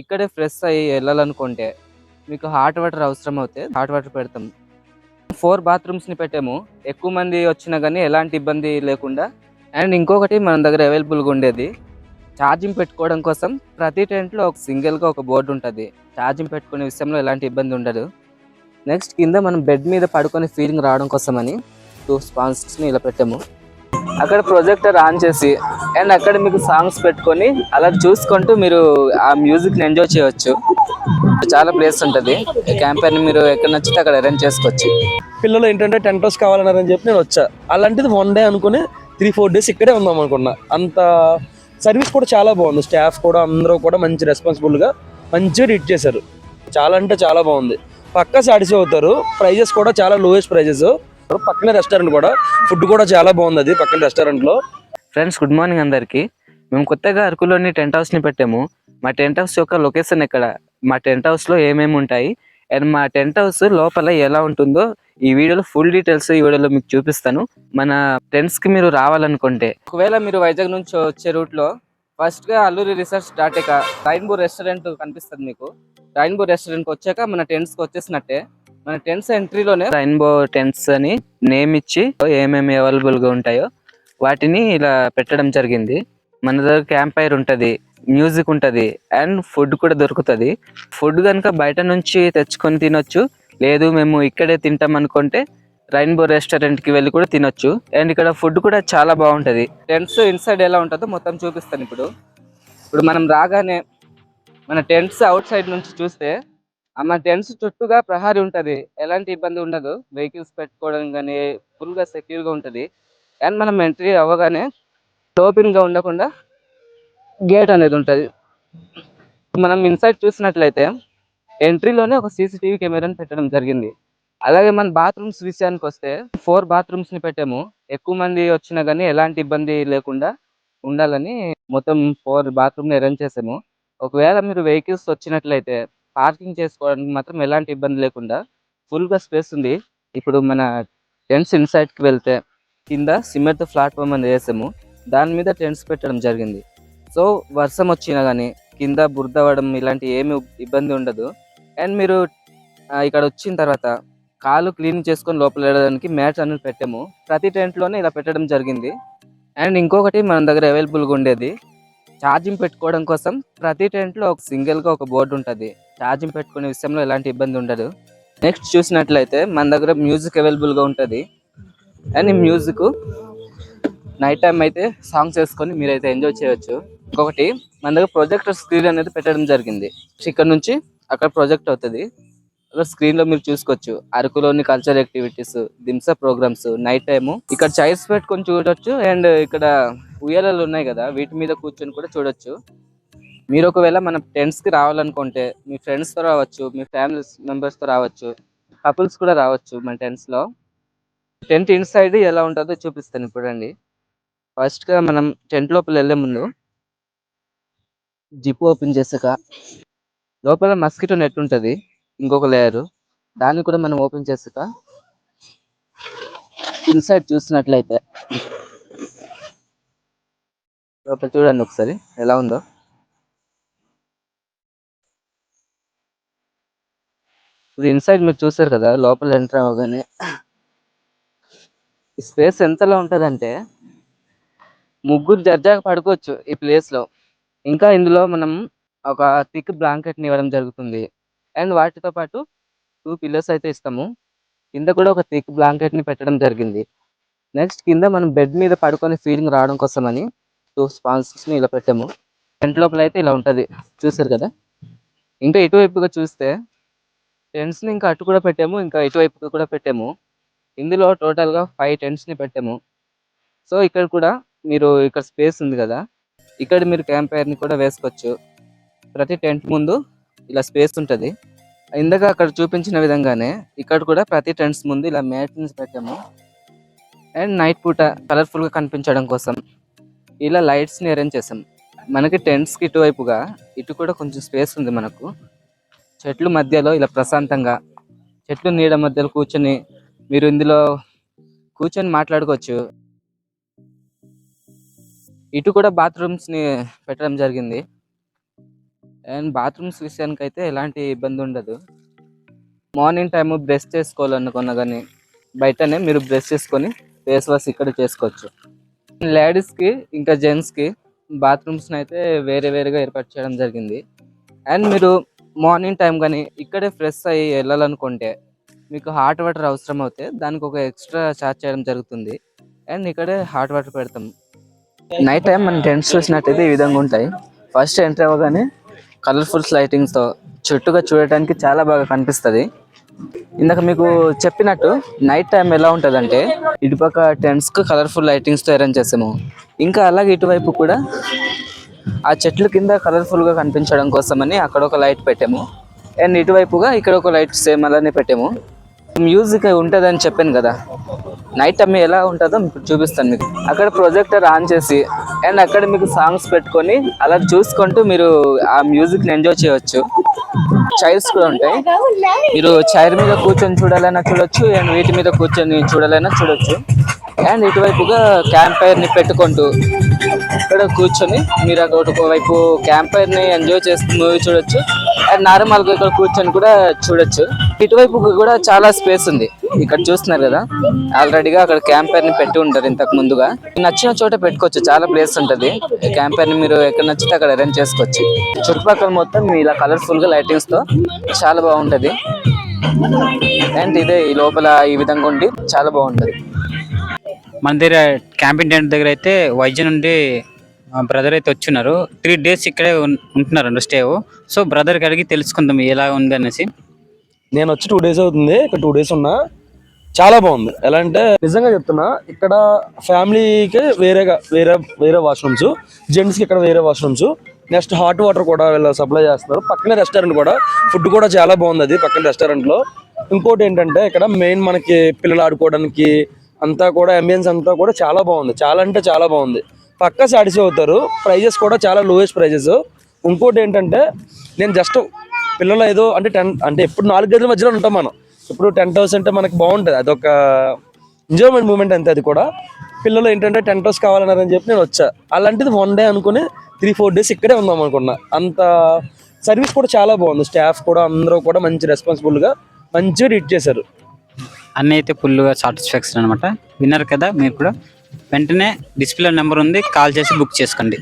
ఇక్కడే ఫ్రెష్ అయ్యి వెళ్ళాలనుకుంటే మీకు హాట్ వాటర్ అవసరం అవుతే హాట్ వాటర్ పెడతాం. ఫోర్ బాత్రూమ్స్ని పెట్టాము. ఎక్కువ మంది వచ్చినా కానీ ఎలాంటి ఇబ్బంది లేకుండా. అండ్ ఇంకొకటి మన దగ్గర అవైలబుల్గా ఉండేది. ఛార్జింగ్ పెట్టుకోవడం కోసం ప్రతి టెంట్లో ఒక సింగిల్గా ఒక బోర్డు ఉంటుంది. ఛార్జింగ్ పెట్టుకునే విషయంలో ఎలాంటి ఇబ్బంది ఉండదు. నెక్స్ట్ కింద మనం బెడ్ మీద పడుకొని ఫీలింగ్ రావడం కోసమని టూ స్పాన్సర్స్ని ఇలా పెట్టాము. అక్కడ ప్రొజెక్టర్ ఆన్ చేసి అండ్ అక్కడ మీకు సాంగ్స్ పెట్టుకొని అలా చూసుకుంటూ మీరు ఆ మ్యూజిక్ని ఎంజాయ్ చేయవచ్చు చాలా ప్లేస్ ఉంటుంది. క్యాంపెయిన్ మీరు ఎక్కడ నచ్చితే అక్కడ అరేంజ్ చేసుకోవచ్చు. పిల్లలు ఏంటంటే టెన్ హౌస్ కావాలన్నారని చెప్పి నేను వచ్చా. అలాంటిది వన్ డే అనుకుని త్రీ ఫోర్ డేస్ ఇక్కడే ఉందాం అనుకున్నా. అంత సర్వీస్ కూడా చాలా బాగుంది. స్టాఫ్ కూడా అందరూ కూడా మంచి రెస్పాన్సిబుల్గా మంచిగా ట్రీట్ చేశారు. చాలా అంటే చాలా బాగుంది. పక్కా సాటిస్ఫై అవుతారు. ప్రైజెస్ కూడా చాలా లోయెస్ట్ ప్రైజెస్ పక్కనే రెస్టారెంట్ కూడా. ఫుడ్ కూడా చాలా బాగుంది అది పక్కన రెస్టారెంట్లో ఫ్రెండ్స్ గుడ్ మార్నింగ్ అందరికి. మేము కొత్తగా అరకులోని టెంట్ హౌస్ని పెట్టాము. మా టెంట్ హౌస్ యొక్క లొకేషన్ ఎక్కడ? మా టెంట్ హౌస్లో ఏమేమి ఉంటాయి? అండ్ మా టెంట్ హౌస్ లోపల ఎలా ఉంటుందో ఈ వీడియోలో ఫుల్ డీటెయిల్స్ ఈ వీడియోలో మీకు చూపిస్తాను. మన టెంట్స్కి మీరు రావాలనుకుంటే. ఒకవేళ మీరు వైజాగ్ నుంచి వచ్చే రూట్లో ఫస్ట్గా అల్లూరి రిసార్ట్ స్టార్ట్ అయ్యాక రైన్బో రెస్టారెంట్ కనిపిస్తుంది మీకు. రైన్బో రెస్టారెంట్ వచ్చాక మన టెంట్స్కి వచ్చేసినట్టే. మన టెంట్స్ ఎంట్రీలోనే రైన్బో టెంట్స్ అని నేమ్ ఇచ్చి ఏమేమి అవైలబుల్గా ఉంటాయో వాటిని ఇలా పెట్టడం జరిగింది. మన దగ్గర క్యాంప్ ఫైర్ ఉంటుంది మ్యూజిక్ ఉంటుంది అండ్ ఫుడ్ కూడా దొరుకుతుంది. ఫుడ్ కనుక బయట నుంచి తెచ్చుకొని తినొచ్చు లేదు మేము ఇక్కడే తింటాం అనుకుంటే రైన్బో రెస్టారెంట్కి వెళ్ళి కూడా తినొచ్చు. అండ్ ఇక్కడ ఫుడ్ కూడా చాలా బాగుంటుంది. టెంట్స్ ఇన్సైడ్ ఎలా ఉంటుందో మొత్తం చూపిస్తాను ఇప్పుడు. ఇప్పుడు మనం రాగానే మన టెంట్స్ అవుట్ సైడ్ నుంచి చూస్తే ఆ మన టెంట్స్ చుట్టూగా ప్రహారీ ఉంటుంది. ఎలాంటి ఇబ్బంది ఉండదు. వెహికల్స్ పెట్టుకోవడం కానీ ఫుల్గా సెక్యూర్గా ఉంటుంది. అండ్ మనం ఎంట్రీ అవ్వగానే టోపిన్గా గా ఉండకుండా గేట్ అనేది ఉంటుంది. మనం ఇన్సైడ్ చూసినట్లయితే ఎంట్రీలోనే ఒక సీసీటీవీ కెమెరాని పెట్టడం జరిగింది. అలాగే మన బాత్రూమ్స్ విషయానికి వస్తే ఫోర్ బాత్రూమ్స్ని పెట్టాము. ఎక్కువ మంది వచ్చినా కానీ ఎలాంటి ఇబ్బంది లేకుండా ఉండాలని మొత్తం ఫోర్ బాత్రూమ్ అరేంజ్ చేసాము. ఒకవేళ మీరు వెహికల్స్ వచ్చినట్లయితే పార్కింగ్ చేసుకోవడానికి మాత్రం ఎలాంటి ఇబ్బంది లేకుండా ఫుల్గా స్పేస్ ఉంది. ఇప్పుడు మన టెంట్స్ ఇన్సైడ్కి వెళ్తే కింద సిమెంట్ ప్లాట్ఫామ్ అనేది వేసాము. దాని మీద టెంట్స్ పెట్టడం జరిగింది. సో వర్షం వచ్చినా కానీ కింద బురద అవ్వడం ఇలాంటి ఏమి ఇబ్బంది ఉండదు. అండ్ మీరు ఇక్కడ వచ్చిన తర్వాత కాలు క్లీన్ చేసుకొని లోపల వెళ్ళడానికి మ్యాట్స్ అనేది పెట్టాము. ప్రతి టెంట్లోనే ఇలా పెట్టడం జరిగింది. అండ్ ఇంకొకటి మన దగ్గర అవైలబుల్గా ఉండేది ఛార్జింగ్ పెట్టుకోవడం కోసం ప్రతి టెంట్లో ఒక సింగిల్గా ఒక బోర్డు ఉంటుంది. ఛార్జింగ్ పెట్టుకునే విషయంలో ఎలాంటి ఇబ్బంది ఉండదు. నెక్స్ట్ చూసినట్లయితే మన దగ్గర మ్యూజిక్ అవైలబుల్గా ఉంటుంది. అండ్ మ్యూజిక్ నైట్ టైం అయితే సాంగ్స్ వేసుకొని మీరైతే ఎంజాయ్ చేయొచ్చు. ఇంకొకటి మన దగ్గర ప్రొజెక్టర్ స్క్రీన్ అనేది పెట్టడం జరిగింది. ఇక్కడ నుంచి అక్కడ ప్రొజెక్ట్ అవుతుంది. అక్కడ స్క్రీన్లో మీరు చూసుకోవచ్చు. అరకులోని culture activities Dhimsa programs night time ఇక్కడ చైర్స్ పెట్టుకొని చూడొచ్చు అండ్ ఇక్కడ ఉయ్యాలలు ఉన్నాయి కదా వీటి మీద కూర్చొని కూడా చూడొచ్చు. మీరు ఒకవేళ మన టెంట్స్కి రావాలనుకుంటే మీ ఫ్రెండ్స్తో రావచ్చు మీ ఫ్యామిలీ మెంబర్స్తో రావచ్చు కపుల్స్ కూడా రావచ్చు మన టెన్స్లో లో. టెంట్ ఇన్సైడ్ ఎలా ఉంటుందో చూపిస్తాను ఇప్పుడు అండి ఫస్ట్గా మనం టెంట్ లోపల వెళ్ళే ముందు జిప్ ఓపెన్ చేసాక లోపల మస్కిటో నెట్ ఉంటుంది ఇంకొక లేయర్. దాన్ని కూడా మనం ఓపెన్ చేసాక ఇన్సైడ్ చూసినట్లయితే లోపల చూడండి ఒకసారి ఎలా ఉందో. ఇప్పుడు ఇన్సైడ్ మీరు చూసారు కదా లోపల ఎంటర్ అవ్వగానే ఈ స్పేస్ ఎంతలా ఉంటుందంటే ముగ్గురు జర్జాగా పడుకోవచ్చు ఈ ప్లేస్లో ఇంకా ఇందులో మనం ఒక థిక్ బ్లాంకెట్ని ఇవ్వడం జరుగుతుంది. అండ్ వాటితో పాటు టూ పిల్లర్స్ అయితే ఇస్తాము. కింద కూడా ఒక థిక్ బ్లాంకెట్ని పెట్టడం జరిగింది. నెక్స్ట్ కింద మనం బెడ్ మీద పడుకొని ఫీలింగ్ రావడం కోసమని టూ స్పాన్సర్స్ని ఇలా పెట్టాము. టెంట్ లోపల అయితే ఇలా ఉంటుంది. చూసారు కదా? ఇంకా ఇటువైపుగా చూస్తే టెంట్స్ని ఇంకా అటు కూడా పెట్టాము ఇంకా ఇటువైపుగా కూడా పెట్టాము. ఇందులో టోటల్గా ఫైవ్ టెంట్స్ని పెట్టాము. సో ఇక్కడ కూడా మీరు ఇక్కడ స్పేస్ ఉంది కదా ఇక్కడ మీరు క్యాంప్ని కూడా వేసుకోవచ్చు. ప్రతి టెంట్ ముందు ఇలా స్పేస్ ఉంటుంది. ఇందాక అక్కడ చూపించిన విధంగానే ఇక్కడ కూడా ప్రతి టెంట్స్ ముందు ఇలా మ్యాట్స్ పెట్టాము. అండ్ నైట్ పూట కలర్ఫుల్గా కనిపించడం కోసం ఇలా లైట్స్ని అరేంజ్ చేసాం. మనకి టెంట్స్కి ఇటువైపుగా ఇటు కూడా కొంచెం స్పేస్ ఉంది మనకు. చెట్లు మధ్యలో ఇలా ప్రశాంతంగా చెట్లు నీడ మధ్యలో కూర్చొని మీరు ఇందులో కూర్చొని మాట్లాడుకోవచ్చు. ఇటు కూడా బాత్రూమ్స్ని పెట్టడం జరిగింది. అండ్ బాత్రూమ్స్ విషయానికి అయితే ఎలాంటి ఇబ్బంది ఉండదు. మార్నింగ్ టైము బ్రష్ చేసుకోవాలనుకున్నా కానీ బయటనే మీరు బ్రష్ చేసుకొని ఫేస్ వాష్ ఇక్కడ చేసుకోవచ్చు. లేడీస్కి ఇంకా జెంట్స్కి బాత్రూమ్స్ని అయితే వేరే వేరేగా ఏర్పాటు చేయడం జరిగింది. అండ్ మీరు మార్నింగ్ టైం కానీ ఇక్కడే ఫ్రెష్ అయ్యి వెళ్ళాలనుకుంటే మీకు హాట్ వాటర్ అవసరం అవుతే దానికి ఒక ఎక్స్ట్రా ఛార్జ్ చేయడం జరుగుతుంది. అండ్ ఇక్కడే హాట్ వాటర్ పెడతాం. నైట్ టైం మన టెంట్స్ చూసినట్టయితే ఈ విధంగా ఉంటాయి. ఫస్ట్ ఎంటర్ అవ్వగానే కలర్ఫుల్ లైటింగ్స్తో చుట్టూగా చూడటానికి చాలా బాగా కనిపిస్తుంది. ఇందాక మీకు చెప్పినట్టు నైట్ టైం ఎలా ఉంటుందంటే ఇటుపక్క టెంట్స్కి కలర్ఫుల్ లైటింగ్స్తో అరేంజ్ చేసాము. ఇంకా అలాగే ఇటువైపు కూడా ఆ చెట్ల కింద కలర్ఫుల్గా కనిపించడం కోసమని అక్కడ ఒక లైట్ పెట్టాము. అండ్ ఇటువైపుగా ఇక్కడ ఒక లైట్ సేమ్ అలానే పెట్టాము. మ్యూజిక్ ఉంటుందని చెప్పాను కదా. నైట్ టైం ఎలా ఉంటుందో మీకు చూపిస్తాను మీకు. అక్కడ ప్రొజెక్టర్ ఆన్ చేసి అండ్ అక్కడ మీకు సాంగ్స్ పెట్టుకొని అలా చూసుకుంటూ మీరు ఆ మ్యూజిక్ని ఎంజాయ్ చేయవచ్చు చైర్స్ కూడా ఉంటాయి. మీరు చైర్ మీద కూర్చొని చూడాలన్నా చూడొచ్చు అండ్ వీటి మీద కూర్చొని చూడాలన్నా చూడొచ్చు. అండ్ ఇటువైపుగా క్యాంప్ ఫైర్ని పెట్టుకుంటూ ఇక్కడ కూర్చొని మీరు అక్కడ ఒకవైపు క్యాంప్ ఫైర్ని ఎంజాయ్ చేస్తూ మూవీ చూడొచ్చు. అండ్ నార్మల్గా ఇక్కడ కూర్చొని కూడా చూడొచ్చు. ఇటువైపు కూడా చాలా స్పేస్ ఉంది. ఇక్కడ చూస్తున్నారు కదా? ఆల్రెడీగా అక్కడ క్యాంప్ ఫైర్ని పెట్టి ఉంటారు ఇంతకు ముందుగా. నచ్చిన చోట పెట్టుకోవచ్చు. చాలా ప్లేస్ ఉంటది. క్యాంప్ ఫైర్ని మీరు ఎక్కడ నచ్చితే అక్కడ అరేంజ్ చేసుకోవచ్చు. చుట్టుపక్కల మొత్తం ఇలా కలర్ఫుల్గా లైటింగ్స్తో చాలా బాగుంటది. అండ్ ఇదే ఈ లోపల ఈ విధంగా ఉండి చాలా బాగుంటది. మన దగ్గర క్యాంపింగ్ టెంట్ దగ్గర అయితే వైద్య నుండి బ్రదర్ అయితే వచ్చినారు త్రీ డేస్ ఇక్కడే ఉంటున్నారు అండి స్టే సో బ్రదర్కి అడిగి తెలుసుకుందాం ఎలా ఉంది అనేసి. నేను వచ్చి టూ డేస్ అవుతుంది. ఇక్కడ టూ డేస్ ఉన్నా. చాలా బాగుంది. ఎలా అంటే నిజంగా చెప్తున్నా ఇక్కడ ఫ్యామిలీకి వేరేగా వేరే వేరే వాష్రూమ్స్ జెంట్స్కి ఇక్కడ వేరే వాష్రూమ్స్ నెక్స్ట్ హాట్ వాటర్ కూడా వీళ్ళు సప్లై చేస్తున్నారు. పక్కనే రెస్టారెంట్ కూడా. ఫుడ్ కూడా చాలా బాగుంది అది పక్కన రెస్టారెంట్లో ఇంకోటి ఏంటంటే ఇక్కడ మెయిన్ మనకి పిల్లలు ఆడుకోవడానికి అంతా కూడా అంబియన్స్ అంతా కూడా చాలా బాగుంది. చాలా అంటే చాలా బాగుంది. పక్కా సాటిస్ఫై అవుతారు. ప్రైజెస్ కూడా చాలా లోయెస్ట్ ప్రైజెస్ ఇంకోటి ఏంటంటే నేను జస్ట్ పిల్లలు ఏదో అంటే టెన్ అంటే ఎప్పుడు నాలుగు గదుల మధ్యలో ఉంటాం మనం. ఇప్పుడు టెన్ హౌస్ అంటే మనకి బాగుంటుంది. అదొక ఎంజాయ్మెంట్ మూమెంట్ అంతే అది కూడా. పిల్లలు ఏంటంటే టెంట్ హౌస్ కావాలన్నారని చెప్పి నేను వచ్చా. అలాంటిది వన్ డే అనుకుని త్రీ ఫోర్ డేస్ ఇక్కడే ఉందాం అనుకున్నా. అంత సర్వీస్ కూడా చాలా బాగుంది. స్టాఫ్ కూడా అందరూ కూడా మంచి రెస్పాన్సిబుల్గా మంచిగా ట్రీట్ చేశారు. అన్నీ అయితే ఫుల్గా సాటిస్ఫాక్షన్ అనమాట విన్నారు కదా మీరు కూడా. వెంటనే డిస్ప్లే నెంబర్ ఉంది కాల్ చేసి బుక్ చేసుకోండి.